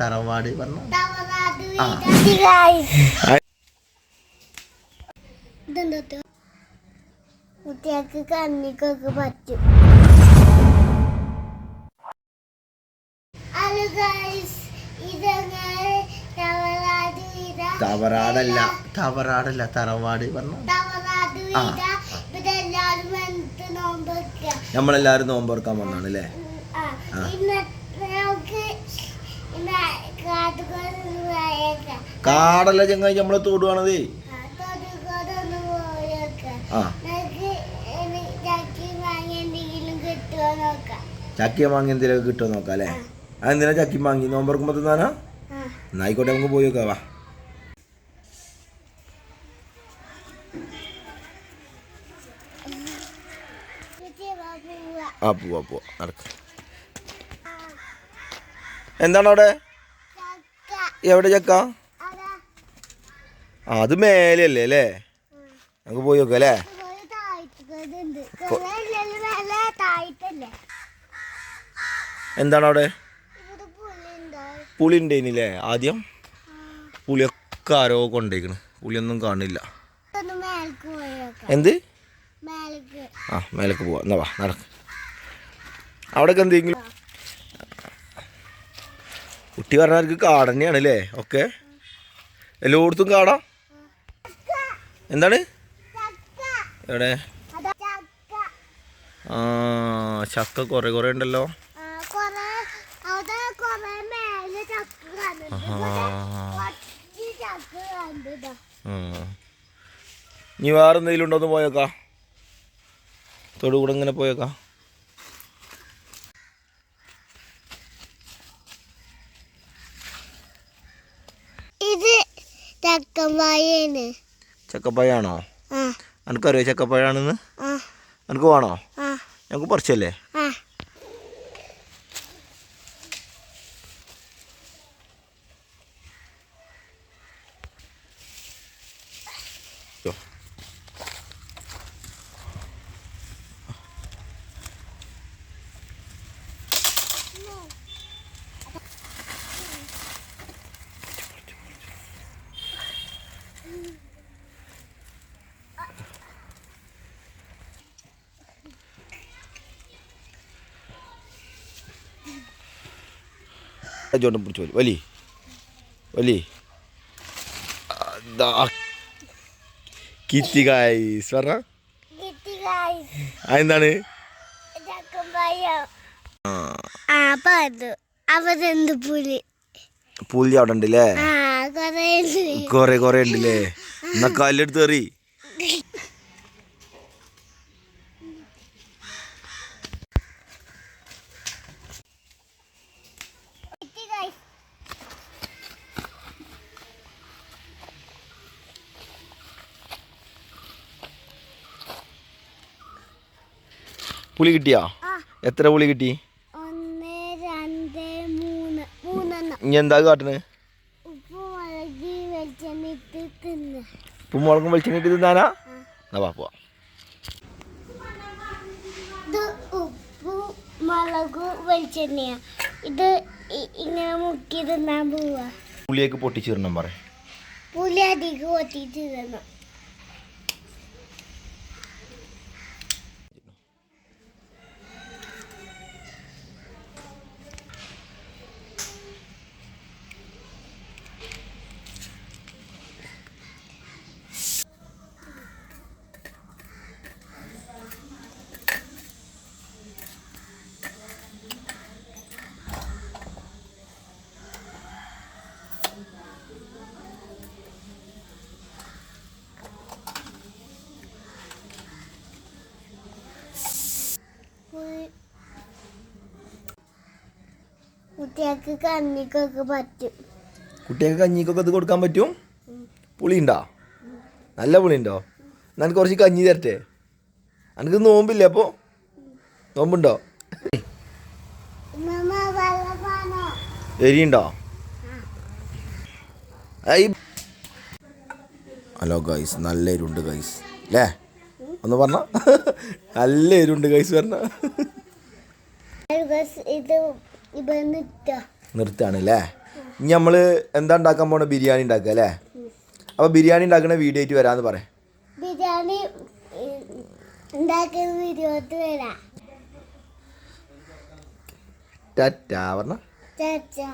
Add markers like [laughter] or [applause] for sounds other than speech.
തറവാട് പറഞ്ഞു. കുട്ടികൾക്ക് കണ്ണിക്കൊക്കെ പറ്റും. തവറാടല്ല തവറാടല്ല തറവാട് പറഞ്ഞു. ആ, വന്നിട്ട് നോമ്പ് നമ്മളെല്ലാരും നോമ്പോർക്കാൻ വന്നാണ് അല്ലേ? ആ, ആ. ഇന്ന് നമുക്ക് ഇന്ന് കാട്ടുകൊണ്ടൊന്ന് പോയേക്കാം കാടല്ല ചങ്ങായി നമ്മളെ തോടുവാണതേ. ആ. ചക്കിയ മാങ്ങി എന്തെങ്കിലും കിട്ടുമോ നോക്കാം അല്ലേ? അതെന്തിനാ ചക്കി മാങ്ങി? നോമ്പറക്കുമ്പോ തിന്നാനാ? എന്നായിക്കോട്ടെ നമുക്ക് പോയി നോക്കാം വാ. ആ പോവാ പോവാ നടക്ക. എന്താണ് അവിടെ? എവിടെ ചക്ക? അതാ മേലെയല്ലേ അല്ലേ? നമുക്ക് പോയി നോക്കാം അല്ലേ? എന്താണ് അവിടെ? പുളി ഉണ്ടേനില്ലേ ആദ്യം പുളിയൊക്കെ ആരോ കൊണ്ടേക്കണ്. പുളിയൊന്നും കാണില്ല. എന്ത്? ആ മേലേക്ക് പോവാ. എന്നാ വാ നടക്ക്. അവിടെയൊക്കെ എന്തെങ്കിലും? കുട്ടി പറഞ്ഞവർക്ക് കാടന്നെയാണ് അല്ലേ? ഓക്കെ എല്ലായിടത്തും കാടാ? എന്താണ്? എവിടെ? ആ ചക്ക കുറേ കുറേ ഉണ്ടല്ലോ. ഇനി വേറെ എന്തെങ്കിലും ഉണ്ടോ? ഒന്ന് പോയേക്കാ. തൊടുകൂടെ ഇങ്ങനെ പോയേക്കാ. ഇത് ചക്കമ്പായാണ് ചക്കപ്പഴാണോ ആ. എനിക്കറിയോ ചക്കപ്പഴാണെന്ന് ആ. എനിക്ക് വേണോ? ഞങ്ങൾക്ക് പറിച്ചല്ലേ ആ യോ. ജോണ്ടം പിടിച്ചു വലി വലി വലി കിത്തി ഗായ്സ് പറഞ്ഞ. അതെന്താണ് പുലി പുലി അവിടെ ഉണ്ടല്ലേ കുറേ. കൊറേ കൊറേ ഉണ്ടല്ലേ എന്നാ കല്ലെടുത്ത് എറി കിട്ടി guys. പുളി കിട്ടിയാ? എത്ര പുളി കിട്ടി? ഇനി എന്താ കാട്ടണ്? ഉപ്പുമുളകും മുളകി വെളിച്ചെണ്ണിട്ട് തിന്നാനാ? എന്നാ വാ പോവാ. മുളക് വെളിച്ചെണ്ണയാ. ഇത് ഇ- ഇങ്ങനെ മുക്കി തിന്നാൻ പോവാ. പുളിയൊക്കെ പൊട്ടിച്ചിരണം പറ. പുളി അധികം ഒത്തിട്ട് തിന്നു പുലി- കുട്ടികൾക്ക് കഞ്ഞിക്കൊക്കെ പറ്റും. കുട്ടികൾക്ക് കഞ്ഞിക്കൊക്കെ ഇത് കൊടുക്കാൻ പറ്റും? പുളി ഉണ്ടോ നല്ല പുളി ഉണ്ടോ എന്നാ കുറച്ച് കഞ്ഞി തരട്ടെ. എനിക്ക് നോമ്പില്ലേ അപ്പോൾ നോമ്പുണ്ടോ? എരിയുണ്ടോ? ഹലോ ഗൈസ് നല്ല എരുണ്ട് ഗൈസ് അല്ലേ ഒന്ന് പറഞ്ഞ. [laughs] നല്ല എരുണ്ട് ഗൈസ് പറഞ്ഞ. ഇത് നിർത്താണ് അല്ലേ ഇനി നമ്മൾ എന്താ ഉണ്ടാക്കാൻ പോണ? ബിരിയാണി ഉണ്ടാക്കുക അല്ലേ? അപ്പോൾ ബിരിയാണി ഉണ്ടാക്കുന്ന വീഡിയോ ആയിട്ട് വരാമെന്ന് പറയാം ബിരിയാണി ഉണ്ടാക്കുന്ന വീഡിയോ വരാം. ടാറ്റാ പറഞ്ഞ. ചാച്ചാ